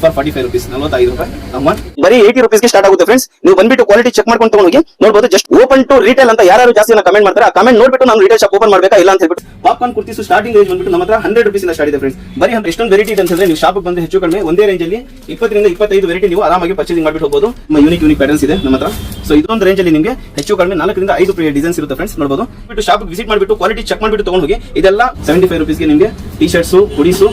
For forty five rupees ನಲವತ್ತೈದು ರೂಪಾಯಿ ಬರೀ ಏಟಿ ರುಪೀಸ್ಗೆ ಸ್ಟಾರ್ಟ್ ಆಗುತ್ತೆ ಫ್ರೆಂಡ್ಸ್ ನೀವು ಬಂದ್ಬಿಟ್ಟು ಕ್ವಾಲಿಟಿ ಚೆಕ್ ಮಾಡ್ಕೊಂಡು ತಗೊಂಡೋಗಿ ನೋಡಬಹುದು ಜಸ್ಟ್ ಓಪನ್ ಟು ರೀಟೇಲ್ ಅಂತ ಯಾರು ಜಾಸ್ತಿ ಕಮೆಂಟ್ ಮಾಡ್ತಾರೆ ಆ ಕಮೆಂಟ್ ನೋಡ್ಬಿಟ್ಟು ನಾನು ರೀಟೇಲ್ ಶಾಪ್ ಓಪನ್ ಮಾಡಬೇಕಾ ಇಲ್ಲ ಅಂತ ಹೇಳ್ಬಿಟ್ಟು. ಪಾಪ್ಕಾರ್ನ್ ಕುರ್ತಿ ಸ್ಟಾರ್ಟಿಂಗ್ ರೇಂಜ್ ಬಂದ್ಬಿಟ್ಟು ನಮ್ಮ ಹತ್ರ ಹಂಡ್ರೆಡ್ ರುಪೀಸ್ ಇಂದ ಸ್ಟಾರ್ಟ್ ಇದೆ ಫ್ರೆಂಡ್ಸ್ ಬರೀ ಅಂದ್ರೆ ಎಷ್ಟೊಂದು ವೆರೈಟಿ ಇದೆ ಅಂತ ಹೇಳಿದ್ರೆ ನೀವು ಶಾಪ್ ಬಂದು ಹೆಚ್ಚು ಕಡಿಮೆ ಒಂದೇ ರೇಂಜ್ ಅಲ್ಲಿ ಇಪ್ಪತ್ತರಿಂದ ಇಪ್ಪತ್ತೈದು ವೆರೈಟಿ ನೀವು ಆರಾಮಾಗಿ ಪರ್ಚೇಸಿಂಗ್ ಮಾಡ್ಬಿಟ್ಟು ಹೋಗಬಹುದು ಯೂನಿಕ್ ಯೂನಿಕ್ ಪ್ಯಾಟರ್ನ್ಸ್ ಇದೆ ನಮ್ಮ ಹತ್ರ. ಸೊ ಇದೊಂದು ರೇಂಜ್ ಅಲ್ಲಿ ನಿಮಗೆ ಹೆಚ್ಚು ಕಡಿಮೆ ನಾಲ್ಕರಿಂದ ಐದು ಡಿಸೈನ್ಸ್ ಇರುತ್ತೆ ಫ್ರೆಂಡ್ಸ್ ನೋಡಬಹುದು ಬಿಟ್ಟು ಶಾಪ್ ವಿಸಿಟ್ ಮಾಡಿಬಿಟ್ಟು ಕ್ವಾಲಿಟಿ ಚೆಕ್ ಮಾಡಿಬಿಟ್ಟು ತಗೊಂಡು ಹೋಗಿ ಇದೆಲ್ಲ ಸೆವೆಂಟಿ ಫೈವ್ ರುಪೀಸ್ಗೆ ನಿಮಗೆ T shirts hoodies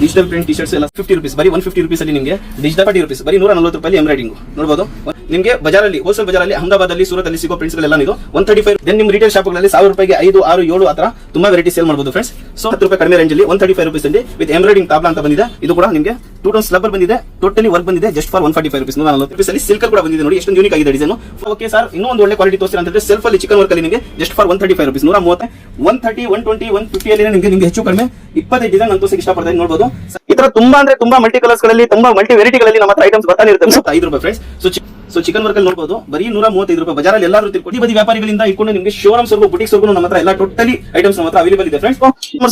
digital print T shirts ಎಲ್ಲ ಫಿಫ್ಟಿ ರುಪೀಸ್ ಬರೀ ಒನ್ ಫಿಫ್ಟಿ ರುಪೀಸ್ ಅಲ್ಲಿ ನಿಮಗೆ ಡಿಜಿಟಲ್ ಫಾರ್ಟಿ ರುಪೀಸ್ ಬರೀ ನೂರ ನಲವತ್ತು ರೂಪಾಯಿ ಎಂಬ್ರಾಯ್ಡಿಂಗ್ ನೋಡಬಹುದು ನಿಮಗೆ ಬಜಾರಲ್ಲಿ ಹೋಲ್ಸೇಲ್ ಬಜಾರಲ್ಲಿ ಅಹಮದಾಬಾದಲ್ಲಿ ಸೂರತ್ ಅಲ್ಲಿ ಸಿಗೋ ಪ್ರಿಂಟ್ಸ್ ಗಳೆಲ್ಲ ಇದು. ಒನ್ ತರ್ಟಿ ಫೈವ್ ದೆನ್ ನಿಮ್ಮ ರಿಟೇಲ್ ಶಾಪ್ಗಳಲ್ಲಿ ಸಾವಿರ ರೂಪಾಯಿಗೆ ಐದು, ಆರು, ಏಳು ಆತರ ತುಂಬಾ ವೆರೈಟಿ ಸೇಲ್ ಮಾಡಬಹುದು ಫ್ರೆಂಡ್ಸ್ ಸೊ ಹತ್ತು ರೂಪಾಯಿ ಕಡಿಮೆ ರೇಂಜಲ್ಲಿ ಒನ್ ತರ್ಟಿ ಫೈವ್ ರುಪೀಸ್ ಅಲ್ಲಿ ವಿತ್ ಎಂಬ್ರಾಯ್ಡಿಂಗ್ ತಾಬ್ಲಾ ಅಂತ ಬಂದಿದೆ. ಇದು ಕೂಡ ನಿಮಗೆ ಟೂ ಟೋನ್ ಸ್ಲಬರ್ ಬಂದಿದೆ ಟೋಟಲಿ ವರ್ಕ್ ಬಂದಿದೆ just for one forty five rupees ನೂರ ನಲವತ್ತು ರುಪೀಸ್ ಅಲ್ಲಿ ಸಿಲ್ಕ್ ಕೂಡ ಬಂದಿದೆ ನೋಡಿ ಎಷ್ಟು ಯೂನಿಕ್ ಆಗಿದೆ ಡಿಸೈನ್ ಓಕೆ ಸರ್ ಇನ್ನೂ ಒಂದು ಒಳ್ಳೆ ಕ್ವಾಲಿಟಿ ತೋರಿಸಿ ಅಂತಂದ್ರೆ ಸೆಲ್ಫ್ ಅಲ್ಲಿ ಚಿಕನ್ ವರ್ಕ್ ಅಲ್ಲಿ ನಿಮಗೆ just for one thirty five rupees ನೂರ ಮೂವತ್ತೆ one thirty one twenty one fifty ಅಲ್ಲಿ ನಿಮಗೆ ನಿಮಗೆ ಹೆಚ್ಚು ಕಡಿಮೆ ಇಪ್ಪತ್ತೈದು ಡಿಸೈನ್ ಅಂತ ಇಷ್ಟಪಡ್ತೀನಿ ನೋಡಬಹುದು ಈ ತರ ತುಂಬಾ ಅಂದ್ರೆ ತುಂಬಾ ಮಲ್ಟಿ ಕಲರ್ಸ್ಗಳಲ್ಲಿ ತುಂಬಾ ಮಲ್ಟಿ ವೆರೈಟಿಗಳಲ್ಲಿ ನಮ್ಮ ಹತ್ರ ಐಟಮ್ಸ್ ಬರ್ತಾನೆ ಇರುತ್ತೆ. ಸ್ವಲ್ಪ ಐದು ರೂಪಾಯಿ friends so so chikan work ಅಲ್ಲಿ ನೋಡಬಹುದು ಬರೀ ನೂರ ಮೂವತ್ತೈದು ರೂಪಾಯಿ ಬಜಾರಲ್ಲಿ ಎಲ್ಲರೂ ತಿಳ್ಕೊಂಡು ಬದಿ ವ್ಯಾಪಾರಿಗಳಿಂದ ಇಟ್ಕೊಂಡು ನಿಮಗೆ ಶೋರೂಮ್ಸ್ ವರ್ಗು ಬುಟಿಕ್ಸ್ ವರ್ಗು ನಮ್ಮ ಹತ್ರ ಎಲ್ಲ ಟೋಟಲಿ ಐಟಮ್ಸ್ ನಮ್ಮ ಹತ್ರ ಅವೈಲೇಬಲ್ ಇದೆ ಫ್ರೆಂಡ್ಸ್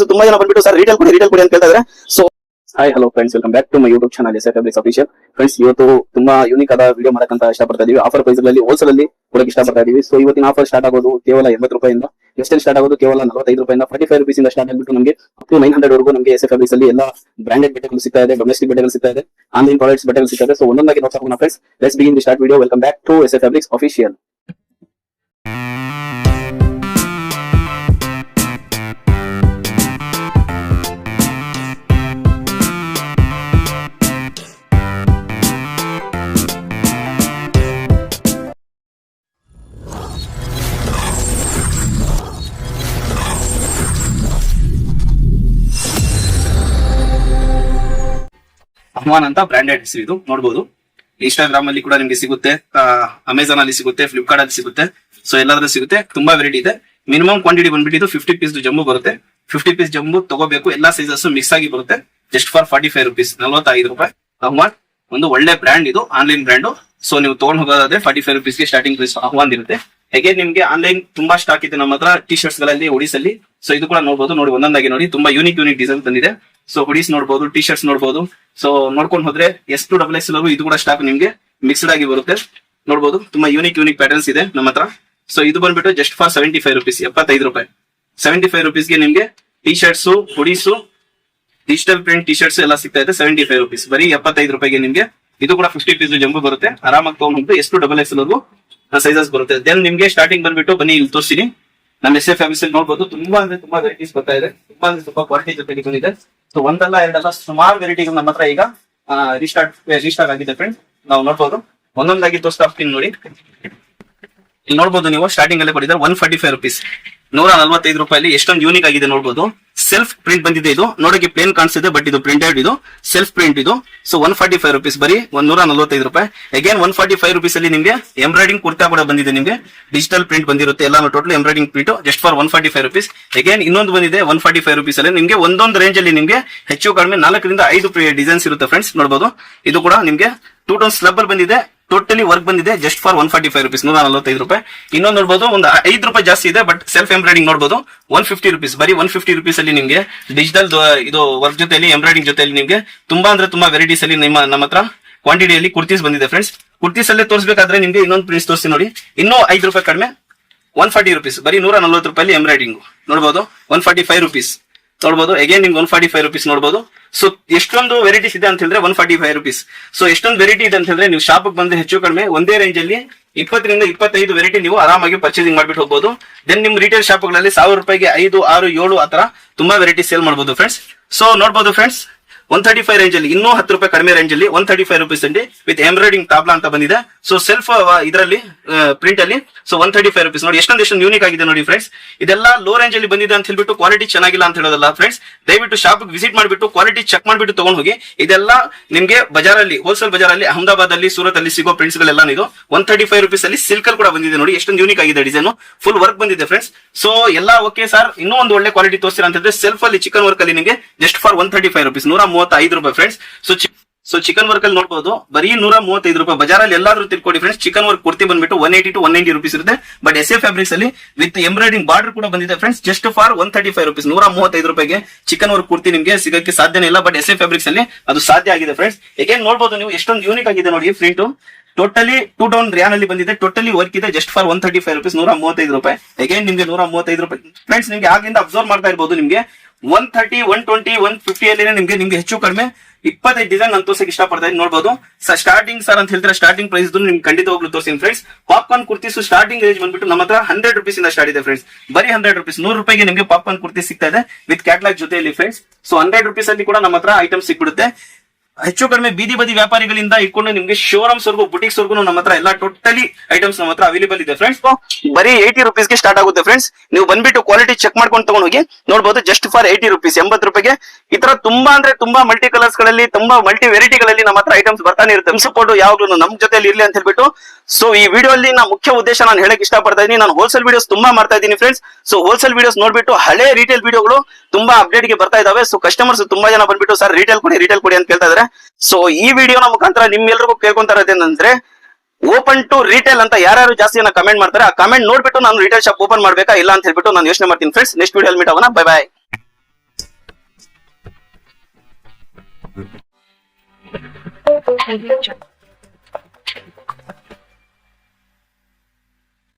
ತುಂಬಾ ಜನ ಬಂದ್ಬಿಟ್ಟು ಸರ್ ರಿಟೇಲ್ ಕೊಡಿ ರಿಟೇಲ್ ಕೊಡಿ ಅಂತ ಹೇಳ್ತಾರೆ ಇದ್ದಾರೆ so hi hello friends welcome back to my YouTube channel S F official friends ಇವತ್ತು ತುಂಬಾ ಯೂನಿಕ್ ಆದ ವಿಡಿಯೋ ಮಾಡಕ್ಕಂತ ಇಷ್ಟಪಡ್ತಾ ಇದೀವಿ ಆಫರ್ ಪ್ರೈಸ್ಗಳಲ್ಲಿ ಹೋಲ್ಸೇಲ್ ಅಲ್ಲಿ ಕೊಡಕ್ಕೆ ಇಷ್ಟಪಡ್ತಾ ಇದೀವಿ ಸೊ ಇವತ್ತಿನ ಆಫರ್ ಸ್ಟಾರ್ಟ್ ಆಗೋದು ಕೇವಲ ಎಂಬತ್ತು ರೂಪಾಯಿಂದ ಎಷ್ಟೆಲ್ ಸ್ಟಾರ್ಟ್ ಆಗೋದು ಕೇವಲ ನಲವತ್ತೈದು ರೂಪಾಯಿಂದ ಫಾರ್ಟಿ ಫೈವ್ ರುಪೀಸ್ ಇಂದ ಸ್ಟಾರ್ಟ್ ಆಗ್ಬಿಟ್ಟು ನಮಗೆ ಅಪ್ ಟು ನೈನ್ ಹಂಡ್ರೆಡ್ ವರೆಗೂ ನಮಗೆ ಎಸ್ ಎಫ್ ಅಲ್ಲಿ ಎಲ್ಲ ಬ್ರಾಂಡೆಡ್ ಬಟ್ಟೆಗಳು ಸಿಗ್ತಾ ಇದೆ ಡೊಮೆಸ್ಟಿಕ್ ಬಟ್ಟೆಗಳು ಸಿಗ್ತಾ ಇದೆ ಆನ್ಲೈನ್ ಪ್ರಾಡಕ್ಟ್ಸ್ ಬಟ್ಟೆಗಳು ಸಿಗ್ತಾ ಇದೆ. ಸೊ ಒಂದೊಂದಾಗಿ ನೋಡ್ತಾ ಹೋಗೋಣ friends let's begin the start video welcome back to S F official Ahvaan ಅಂತ ಬ್ರಾಂಡೆಡ್ ಹೆಸರು ಇದು ನೋಡಬಹುದು ಇನ್ಸ್ಟಾಗ್ರಾಮ್ ಅಲ್ಲಿ ಕೂಡ ನಿಮ್ಗೆ ಸಿಗುತ್ತೆ. ಅಮೆಝಾನ್ ಅಲ್ಲಿ ಸಿಗುತ್ತೆ ಫ್ಲಿಪ್ಕಾರ್ಟ್ ಅಲ್ಲಿ ಸಿಗುತ್ತೆ. ಸೊ ಎಲ್ಲಾದ್ರೂ ಸಿಗುತ್ತೆ. ತುಂಬಾ ವೆರೈಟಿ ಇದೆ. ಮಿನಿಮಮ್ ಕ್ವಾಂಟಿಟಿ ಬಂದ್ಬಿಟ್ಟು ಇದು ಫಿಫ್ಟಿ ಪೀಸ್ ಜಂಬು ಬರುತ್ತೆ. ಫಿಫ್ಟಿ ಪೀಸ್ ಜಂಬು ತಗೋಬೇಕು. ಎಲ್ಲಾ ಸೈಜಸ್ ಮಿಕ್ಸ್ ಆಗಿ ಬರುತ್ತೆ. Just for forty five rupees ನಲವತ್ತೈದು ರೂಪಾಯಿ. ಅಹ್ವಾನ್, ಒಂದು ಒಳ್ಳೆ ಬ್ರ್ಯಾಂಡ್ ಇದು ಆನ್ಲೈನ್ ಬ್ರ್ಯಾಂಡ್ ಸೊ ನೀವು ತಗೊಂಡ್ ಹೋಗೋದಾದ್ರೆ ಫಾರ್ಟಿ ಫೈವ್ ರುಪೀಸ್ಗೆ ಸ್ಟಾರ್ಟಿಂಗ್ ಪ್ರೈಸ್ ಅಹ್ವಾನ್ ಇರುತ್ತೆ. ಹೇಗೆ ನಿಮ್ಗೆ ಆನ್ಲೈನ್ ತುಂಬಾ ಸ್ಟಾಕ್ ಇದೆ. ನಮ್ಮ ಹತ್ರ ಟಿ ಶರ್ಟ್ಸ್ಗಳಲ್ಲಿ ಒಡಿಸಲ್ಲಿ ಸೊ ಇದು ಕೂಡ ನೋಡಬಹುದು ನೋಡಿ, ಒಂದೊಂದಾಗಿ ನೋಡಿ. ತುಂಬಾ ಯೂನಿಕ್ ಯೂನಿಕ್ ಡಿಸೈನ್ ಬಂದಿದೆ ಸೊ ಹುಡೀಸ್ ನೋಡಬಹುದು ಟಿ ಶರ್ಟ್ಸ್ ನೋಡಬಹುದು ಸೊ ನೋಡ್ಕೊಂಡು ಹೋದ್ರೆ ಎಷ್ಟು ಡಬಲ್ ಎಕ್ಸ್ ಇದು ಕೂಡ ಸ್ಟಾಕ್ ನಿಮ್ಗೆ ಮಿಕ್ಸ್ಡ್ ಆಗಿ ಬರುತ್ತೆ. ನೋಡಬಹುದು ತುಂಬಾ ಯೂನಿಕ್ ಯೂನಿಕ್ ಪ್ಯಾಟರ್ನ್ಸ್ ಇದೆ ನಮ್ಮ ಹತ್ರ. ಸೊ ಇದು ಬಂದ್ಬಿಟ್ಟು just for seventy five rupees ಎಪ್ಪತ್ತೈದು ರೂಪಾಯಿ. ಸೆವೆಂಟಿ ಫೈವ್ ರುಪೀಸ್ಗೆ ನಿಮ್ಗೆ T shirts hoodies digital print T shirts ಎಲ್ಲ ಸಿಗ್ತಾ ಇದೆ ಸೆವೆಂಟಿ ಫೈವ್ ರುಪೀಸ್ ಬರೀ ಎಪ್ಪತ್ತೈದು ರೂಪಾಯಿಗೆ ನಿಮ್ಗೆ ಇದು ಕೂಡ ಫಿಫ್ಟಿ ಪೀಸ್ ಜಂಬು ಬರುತ್ತೆ. ಆರಾಮಾಗಿ ತಗೊಂಡು ಎಷ್ಟು ಡಬಲ್ ಎಕ್ಸ್ ಸೈಜಸ್ ಬರುತ್ತೆ. ದೆನ್ ನಿಮ್ಗೆ ಸ್ಟಾರ್ಟಿಂಗ್ ಬಂದ್ಬಿಟ್ಟು ಬನ್ನಿ, ಇಲ್ಲಿ ತೋರಿಸ್ತೀನಿ. ನಮ್ಮ ಎಸ್ ಎಫ್ ಫ್ಯಾಮಿಲಿ ಅಲ್ಲಿ ನೋಡಬಹುದು ತುಂಬಾ ಅಂದ್ರೆ ತುಂಬಾ ವೆರೈಟೀಸ್ ಬರ್ತಾ ಇದೆ. ತುಂಬಾ ಅಂದ್ರೆ ತುಂಬಾ ಕ್ವಾಲಿಟಿ ಜೊತೆಗೆ ಬಂದಿದೆ. ಸೊ ಒಂದಲ್ಲ ಎರಡಲ್ಲ ಸುಮಾರು ವೆರೈಟಿಗಳು ನಮ್ಮ ಹತ್ರ ಈಗ ರಿಸ್ಟಾರ್ಟ್ ರಿಸ್ಟಾರ್ಟ್ ಆಗಿದೆ ಫ್ರೆಂಡ್ ನಾವು ನೋಡ್ಬೋದು. ಒಂದೊಂದಾಗಿ ತೋರಿಸ್ತಾ ನೋಡಿ. ಇಲ್ಲಿ ನೋಡ್ಬೋದು ನೀವು ಸ್ಟಾರ್ಟಿಂಗ್ ಅಲ್ಲೇ ಕೊಟ್ಟಿದ್ದಾರೆ. ಒನ್ ಫಾರ್ಟಿ ಫೈವ್ ರುಪೀಸ್ ನೂರ ನಲ್ವತ್ತೈದು ರೂಪಾಯಿ ಎಷ್ಟೊಂದು ಯೂನಿಕ್ ಆಗಿದೆ ನೋಡ್ಬೋದು. ಸೆಲ್ಫ್ ಪ್ರಿಂಟ್ ಬಂದಿದೆ ಇದು. ನೋಡೋಕೆ ಪ್ಲೇನ್ ಕಾಣಿಸ್ತಿದೆ ಬಟ್ ಇದು ಪ್ರಿಂಟೆಡ್ ಇದು. ಸೆಲ್ಫ್ ಪ್ರಿಂಟ್ ಇದು. So one forty five rupees ಬರೀ ಒಂದ್ ನೂರ ನಲ್ವತ್ತೈದು ರೂಪಾಯಿ. Again one forty five rupees ಅಲ್ಲಿ ನಿಮಗೆ ಎಂಬ್ರಾಯ್ಡಿಂಗ್ ಕುರ್ತಾ ಕೂಡ ಬಂದಿದೆ ನಿಮಗೆ. ಡಿಜಿಟಲ್ ಪ್ರಿಂಟ್ ಬಂದಿರುತ್ತೆ ಎಲ್ಲ total embroidering print just for one forty five rupees again ಇನ್ನೊಂದು ಬಂದಿದೆ ಒನ್ ಫಾರ್ಟಿ ಫೈವ್ ರುಪೀಸ್ ಅಲ್ಲಿ. ನಿಮಗೆ ಒಂದೊಂದು ರೇಂಜ್ ಅಲ್ಲಿ ನಿಮಗೆ ಹೆಚ್ಚು ಕಡಿಮೆ ನಾಲ್ಕರಿಂದ ಐದು ಡಿಸೈನ್ಸ್ ಇರುತ್ತೆ ಫ್ರೆಂಡ್ಸ್ ನೋಡಬಹುದು ಇದು ಕೂಡ ನಿಮಗೆ ಟೂ ಟೌನ್ ಸ್ಲಬ್ಬರ್ ಬಂದಿದೆ. ಟೋಟಲಿ ವರ್ಕ್ ಬಂದಿದೆ just for one forty five rupees ನೂರ ನಲವತ್ತೈದು ರೂಪಾಯಿ. ಇನ್ನೊಂದು ನೋಡಬಹುದು ಒಂದು ಐದು ರೂಪಾಯಿ ಜಾಸ್ತಿ ಇದೆ ಬಟ್ ಸೆಲ್ಫ್ ಎಂಬ್ರಾಯ್ಡಿಂಗ್ ನೋಡಬಹುದು ಒನ್ ಫಿಫ್ಟಿ ರುಪೀಸ್ ಬರೀ ಒನ್ ಫಿಫ್ಟಿ ರುಪೀಸ್ ಅಲ್ಲಿ ನಿಮಗೆ ಡಿಜಿಟಲ್ ಇದು ವರ್ಕ್ ಜೊತೆಲಿ ಎಂಬ್ರಾಯ್ಡಿಂಗ್ ಜೊತೆಲಿ ನಿಮಗೆ ತುಂಬಾ ಅಂದ್ರೆ ತುಂಬಾ ವೆರೈಟೀಸ್ ಅಲ್ಲಿ ನಿಮ್ಮ, ನಮ್ಮ ಹತ್ರ ಕ್ವಾಂಟಿಟಿಯಲ್ಲಿ ಕುರ್ತೀಸ್ ಬಂದಿದೆ ಫ್ರೆಂಡ್ಸ್ ಕುರ್ತೀಸ್ ಅಲ್ಲೇ ತೋರಿಸಬೇಕಾದ್ರೆ ನಿಮಗೆ ಇನ್ನೊಂದು ಪ್ರಿಂಟ್ಸ್ ತೋರಿಸಿ ನೋಡಿ. ಇನ್ನೂ ಐದು ರೂಪಾಯಿ ಕಡಿಮೆ ಒನ್ ಫಾರ್ಟಿ ರುಪೀಸ್ ಬರೀ ನೂರ ನಲವತ್ತು ರೂಪಾಯಿ ಎಂಬ್ರಾಯ್ಡಿಂಗ್ ನೋಡಬಹುದು ಒನ್ ಫಾರ್ಟಿ ಫೈವ್ ರುಪೀಸ್ ನೋಡಬಹುದು ಅಗೇನ್ ನಿಮ್ಗೆ ಒನ್ ಫಾರ್ಟಿ ಫೈವ್ ರುಪೀಸ್ ನೋಡಬಹುದು ಸೊ ಎಷ್ಟೊಂದು ವೆರೈಟೀಸ್ ಇದೆ ಅಂತ ಹೇಳಿದ್ರೆ one forty five rupees so ಎಷ್ಟೊಂದು ವೆರೈಟಿ ಇದೆ ಅಂತ ಹೇಳಿದ್ರೆ ನೀವು ಶಾಪ್ ಬಂದ್ರೆ ಹೆಚ್ಚು ಕಡಿಮೆ ಒಂದೇ ರೇಂಜ್ ಅಲ್ಲಿ ಇಪ್ಪತ್ತರಿಂದ ಇಪ್ಪತ್ತೈದು ವೆರೈಟಿ ನೀವು ಆರಾಮಾಗಿ ಪರ್ಚೇಸಿಂಗ್ ಮಾಡ್ಬಿಟ್ಟು ಹೋಗಬಹುದು ದೆನ್ ನಿಮ್ ರಿಟೇಲ್ ಶಾಪ್ಗಳಲ್ಲಿ ಸಾವಿರ ರೂಪಾಯಿಗೆ ಐದು, ಆರು, ಏಳು ಆತರ ತುಂಬಾ ವೆರೈಟಿ ಸೇಲ್ ಮಾಡಬಹುದು ಫ್ರೆಂಡ್ಸ್ ಸೊ ನೋಡಬಹುದು friends one thirty five range ಅಲ್ಲಿ, ಇನ್ನೂ ಹತ್ತು ರೂಪಾಯಿ ಕಡಿಮೆ ರೇಂಜ್ ಅಲ್ಲಿ one thirty five rupees and with embroidering ತಾಬ್ಲಾ ಅಂತ ಬಂದಿದೆ. ಸೊ ಸೆಲ್ಫ್ ಇದರಲ್ಲಿ ಪ್ರಿಂಟ್ ಅಲ್ಲಿ so one thirty five rupees ನೋಡಿ, ಎಷ್ಟೊಂದು ಎಷ್ಟೊಂದು ಯೂನಿಕ್ ಆಗಿದೆ ನೋಡಿ ಫ್ರೆಂಡ್ಸ್ ಇದೆಲ್ಲ ಲೋ ರೇಂಜ್ ಅಲ್ಲಿ ಬಂದಿದೆ ಅಂತ ಹೇಳ್ಬಿಟ್ಟು ಕ್ವಾಲಿಟಿ ಚೆನ್ನಾಗಿಲ್ಲ ಅಂತ ಹೇಳೋದಲ್ಲ ಫ್ರೆಂಡ್ಸ್ ದಯವಿಟ್ಟು ಶಾಪ್ ವಿಸಿಟ್ ಮಾಡಿಬಿಟ್ಟು ಕ್ವಾಲಿಟಿ ಚೆಕ್ ಮಾಡಿಬಿಟ್ಟು ತಗೊಂಡ್ ಹೋಗಿ. ಇದೆಲ್ಲ ನಿಮ್ಗೆ ಬಜಾರಲ್ಲಿ ಹೋಲ್ಸೇಲ್ ಬಜಾರಲ್ಲಿ ಅಹಮದಾಬಾದ್ ಅಲ್ಲಿ ಸೂರತ್ ಅಲ್ಲಿ ಸಿಗೋ ಪ್ರಿಂಟ್ಸ್ ಗಳೆಲ್ಲ ಇದು. ಒನ್ ತರ್ಟಿ ಫೈವ್ ರುಪೀಸ್ ಅಲ್ಲಿ ಸಿಲ್ಕ್ ಕೂಡ ಬಂದಿದೆ ನೋಡಿ, ಎಷ್ಟೊಂದು ಯೂನಿಕ್ ಆಗಿದೆ ಡಿಸೈನ್ ಫುಲ್ ವರ್ಕ್ ಬಂದಿದೆ ಫ್ರೆಂಡ್ಸ್ ಸೊ ಎಲ್ಲ ಓಕೆ ಸರ್ ಇನ್ನೂ ಒಂದು ಒಳ್ಳೆ ಕ್ವಾಲಿಟಿ ತೋರಿಸ್ತೀರಾ ಅಂತ ಸೆಲ್ಫ್ ಅಲ್ಲಿ ಚಿಕನ್ ವರ್ಕ್ ಅಲ್ಲಿ ನಿಮಗೆ just for one thirty five rupees ನೂರ ಮೂವತ್ತೈದು ರೂಪಾಯಿ friends so so chikan work ಅಲ್ಲಿ ನೋಡಬಹುದು ಬರೀ ನೂರ ಮೂವತ್ತೈದು ರೂಪಾಯಿ ಬಜಾರಲ್ಲಿ ಎಲ್ಲಾದ್ರೂ ತಿಳ್ಕೊಡಿ ಫ್ರೆಂಡ್ಸ್ ಚಿಕನ್ ವರ್ಕ್ ಕುರ್ತಿ ಬಂದ್ಬಿಟ್ಟು one eighty to one ninety rupees ಇರುತ್ತೆ. ಬಟ್ ಎಸ್ ಎ ಫ್ಯಾಬ್ರಿಕ್ಸ್ ಅಲ್ಲಿ ವಿತ್ ಎಂಬ್ರಾಯ್ಡಿಂಗ್ ಬಾರ್ಡರ್ ಕೂಡ ಬಂದಿದೆ friends just for one thirty five rupees ನೂರ ಮೂವತ್ತೈದು ರೂಪಾಯಿಗೆ ಚಿಕನ್ ವರ್ಕ್ ಕುರ್ತಿ ನಿಮಗೆ ಸಿಗಕ್ಕೆ ಸಾಧ್ಯನೇ ಇಲ್ಲ. ಬಟ್ ಎಸ್ ಎ ಫ್ಯಾಬ್ರಿಕ್ಸ್ ಅಲ್ಲಿ ಅದು ಸಾಧ್ಯ ಆಗಿದೆ ಫ್ರೆಂಡ್ಸ್ ಏಕೆನ್ ನೋಡಬಹುದು ನೀವು, ಎಷ್ಟೊಂದು ಯೂನಿಕ್ ಆಗಿದೆ ನೋಡಿ print totally two tone rayon ಅಲ್ಲಿ ಬಂದಿದೆ. ಟೋಟಲಿ ವರ್ಕ್ ಇದೆ. Just for one thirty five rupees ನೂರ ಮೂವತ್ತೈದು ರೂಪಾಯಿ. ಅಗೇನ್ ನಿಮ್ಗೆ ನೂರ ಮೂವತ್ತೈದು ರೂಪಾಯಿ. ಫ್ರೆಂಡ್ಸ್ ನಿಮ್ಗೆ ಆಗಿಂದ ಅಬ್ಸರ್ವ್ ಮಾಡ್ತಾ ಇರ್ಬೋದು ನಿಮ್ಗೆ. One thirty one twenty one fifty ಅಲ್ಲಿ ನಿಮ್ಗೆ ನಿಮ್ಗೆ ಹೆಚ್ಚು ಕಡಿಮೆ ಇಪ್ಪತ್ತೈದು ಡಿಸೈನ್ ನಾನು ತೋರ್ಸಕ್ಕೆ ಇಷ್ಟಪಡ್ತಾ ಇದ್ದೀನಿ. ನೋಡಬಹುದು ಸರ್ ಸ್ಟಾರ್ಟಿಂಗ್ ಸರ್ ಅಂತ ಹೇಳ್ತಾರೆ ಸ್ಟಾರ್ಟಿಂಗ್ ಪ್ರೈಸ್ ನಿಮ್ಗೆ ಖಂಡಿತ ಹೋಗ್ಲು ತೋರಿಸಿ friends popcorn kurtis starting range ಬಂದ್ಬಿಟ್ಟು ನಮ್ಮ ಹತ್ರ ಹಂಡ್ರೆಡ್ ರುಪೀಸ್ ಇಂದ ಸ್ಟಾರ್ಟ್ ಇದೆ ಫ್ರೆಂಡ್ಸ್ ಬರೀ ಹಂಡ್ರೆಡ್ ರುಪೀಸ್ ನೂರು ರೂಪಾಯಿಗೆ ನಿಮಗೆ ಪಾಪ್ಕಾರ್ನ್ ಕುರ್ತಿ ಸಿಗ್ತಾ ಇದೆ ವಿತ್ ಕ್ಯಾಟ್ಲಾಗ್ ಜೊತೆಯಲ್ಲಿ ಫ್ರೆಂಡ್ಸ್ ಸೊ ಹಂಡ್ರೆಡ್ ರುಪೀಸ್ ಅಲ್ಲಿ ಕೂಡ ನಮ್ಮ ಹತ್ರ ಐಟಮ್ ಸಿಕ್ಬಿಡುತ್ತೆ ಹೆಚ್ಚು ಕಡಿಮೆ ಬೀದಿ ಬದಿ ವ್ಯಾಪಾರಿಗಳಿಂದ ಇಟ್ಕೊಂಡು ನಿಮ್ಗೆ ಶೋರೂಮ್ಸ್ ವರ್ಗು ಬುಟಿಕ್ಸ್ ವರ್ಗು ನಮ್ಮ ಹತ್ರ ಎಲ್ಲ ಟೋಟಲಿ ಐಟಮ್ಸ್ ನಮ್ಮ ಹತ್ರ ಅವೈಲೇಬಲ್ ಇದೆ. ಫ್ರೆಂಡ್ಸ್ ಬರೀ ಏಯ್ಟಿ ರುಪೀಸ್ಗೆ ಸ್ಟಾರ್ಟ್ ಆಗುತ್ತೆ ಫ್ರೆಂಡ್ಸ್ ನೀವು ಬಂದ್ಬಿಟ್ಟು ಕ್ವಾಲಿಟಿ ಚೆಕ್ ಮಾಡ್ಕೊಂಡು ತಗೊಂಡು ಹೋಗಿ ನೋಡಬಹುದು ಜಸ್ಟ್ ಫಾರ್ ಏಯ್ಟಿ ರುಪೀಸ್ ಎಂಬತ್ತು ರೂಪಾಯಿಗೆ. ಈ ತರ ತುಂಬಾ ಅಂದ್ರೆ ತುಂಬಾ ಮಲ್ಟಿ ಕಲರ್ಸ್ಗಳಲ್ಲಿ, ತುಂಬಾ ಮಲ್ಟಿ ವೆರೈಟಿಗಳಲ್ಲಿ ನಮ್ಮ ಹತ್ರ ಐಟಮ್ಸ್ ಬರ್ತಾನೆ ಇರುತ್ತೆ. ಸಪೋರ್ಟ್ ಯಾವಾಗ್ಲೂ ನಮ್ ಜೊತೆಲಿ ಇರ್ಲಿ ಅಂತ ಹೇಳ್ಬಿಟ್ಟು. ಸೊ ಈ ವಿಡಿಯೋ ಅಲ್ಲಿ ನಾ ಮುಖ್ಯ ಉದ್ದೇಶ ನಾನು ಹೇಳಕ್ ಇಷ್ಟಪಡ್ತಾ ಇದೀನಿ ನಾನು ಹೋಲ್ಸೇಲ್ ವಿಡಿಯೋಸ್ ತುಂಬಾ ಮಾಡ್ತಾ ಇದ್ದೀನಿ ಫ್ರೆಂಡ್ಸ್ ಸೊ ಹೋಲ್ಸೇಲ್ ವಿಡಿಯೋಸ್ ನೋಡ್ಬಿಟ್ಟು ಹಳೆ ರೀಟೇಲ್ ವಿಡಿಯೋಗಳು ತುಂಬಾ ಅಪ್ಡೇಟ್ಗೆ ಬರ್ತಾ ಇದಾವೆ. ಸೊ ಕಸ್ಟಮರ್ಸ್ ತುಂಬಾ ಜನ ಬಂದ್ಬಿಟ್ಟು, ಸರ್ ರಿಟೇಲ್ ಕೊಡಿ ರಿಟೇಲ್ ಕೊಡಿ ಅಂತ ಕೇಳ್ತಾ ಇದಾರೆ. ಸೊ ಈ ವಿಡಿಯೋನ ಮುಖಾಂತರ ನಿಮ್ಮೆಲ್ರಿಗೂ ಕೇಳ್ಕೊಂತ ಏನಂದ್ರೆ ಓಪನ್ ಟು ರಿಟೇಲ್ ಅಂತ ಯಾರು ಜಾಸ್ತಿ ಜನ ಕಮೆಂಟ್ ಮಾಡ್ತಾರೆ, ಆ ಕಮೆಂಟ್ ನೋಡ್ಬಿಟ್ಟು ನಾನು ರಿಟೇಲ್ ಶಾಪ್ ಓಪನ್ ಮಾಡ್ಬೇಕಾ ಇಲ್ಲ ಅಂತ ಹೇಳ್ಬಿಟ್ಟು ನಾನು ಯೋಚನೆ ಮಾಡ್ತೀನಿ ಫ್ರೆಂಡ್ಸ್ ನೆಕ್ಸ್ಟ್ ವಿಡಿಯೋ ಮೀಟ್ ಆಗೋಣ. Bye bye.